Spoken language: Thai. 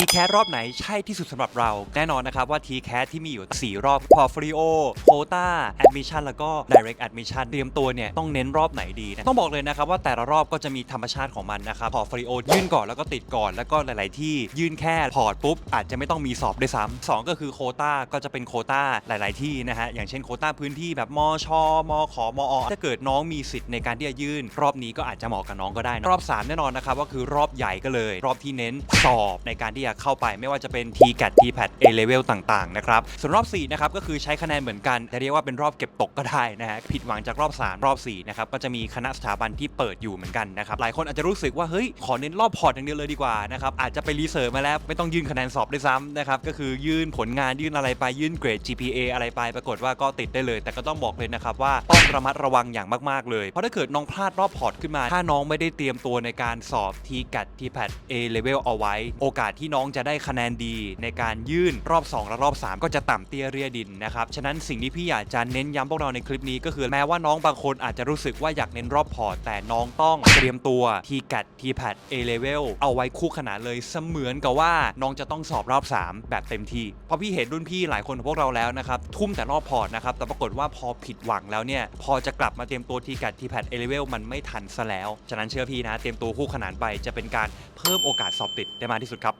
ทีแคสรอบไหนใช่ที่สุดสำหรับเรา แน่นอนนะครับว่าทีแคสที่มีอยู่ 4 รอบ Portfolio Quota Admission แล้วก็ Direct Admission เตรียมตัวเนี่ยต้องเน้นรอบไหนดีนะต้องบอกเลยนะครับว่าแต่ละรอบก็จะมีธรรมชาติของมันนะครับ Portfolio ยื่นก่อนแล้วก็ติดก่อนแล้วก็หลาย ๆ ที่ยื่นแค่พอร์ตปุ๊บอาจจะไม่ต้องมีสอบด้วยซ้ำสองก็คือโคต้าก็จะเป็นโคต้าหลาย ๆ ที่นะฮะอย่างเช่นโคต้าพื้นที่แบบมชมขมอถ้าเกิดน้องมีสิทธิ์ในการที่จะยื่น รอบนี้ก็อาจจะเหมาะกับน้องก็ได้นะรอบ 3 แน่นอนนะครับว่าคือรอบใหญ่ก็เลย รอบที่เน้นสอบในการที่จะเข้าไปไม่ว่าจะเป็น t g a t t p a t A level ต่างๆนะครับส่วนรอบ4นะครับก็คือใช้คะแนนเหมือนกันจะเรียกว่าเป็นรอบเก็บตกก็ได้นะฮะผิดหวังจากรอบ 3 รอบ4นะครับก็จะมีคณะสถาบันที่เปิดอยู่เหมือนกันนะครับหลายคนอาจจะรู้สึกว่าเฮ้ยขอเน้นรอบพอร์ตอย่างเดียวเลยดีกว่านะครับอาจจะไปรีเสิร์ชมาแล้วไม่ต้องยื่นคะแนนสอบด้วยซ้ำนะครับก็คือยื่นผลงานยื่นอะไรไปยื่นเกรด GPA อะไรไปปรากฏว่าก็ติดได้เลย แต่ก็ต้องบอกเลยนะครับว่าต้องระมัดระวังอย่างมากๆเลยเพราะถ้าเกิดน้องพลาดรอบพอร์ตขึ้นมา ถ้าน้องไม่ได้เตรียมตัวในการสอบ t g a t t p a t A level เอาไว้ โอกาสที่น้องจะได้คะแนนดีในการยื่นรอบ 2 และรอบ 3 ก็จะต่ำเตี้ยเรียดินนะครับ ฉะนั้นสิ่งที่พี่อยากจะเน้นย้ำพวกเราในคลิปนี้ก็คือแม้ว่าน้องบางคนอาจจะรู้สึกว่าอยากเน้นรอบพอร์ตแต่น้องต้องเตรียมตัว t g a t t p a t A level เวลเอาไว้คู่ขนานเลยเสมือนกับว่าน้องจะต้องสอบรอบ 3 แบบเต็มที่เพราะพี่เห็นรุ่นพี่หลายคนของพวกเราแล้วนะครับทุ่มแต่รอบพอร์ตนะครับแต่ปรากฏว่าพอผิดหวังแล้วเนี่ยพอจะกลับมาเตรียมตัว t g a t t p a t A level มันไม่ทันซะแล้ว ฉะนั้นเชื่อพี่นะเตรียมตัวคู่ขนานไปจะเป็นการเพิ่มโอกาสสอบติดได้มากที่สุดครับ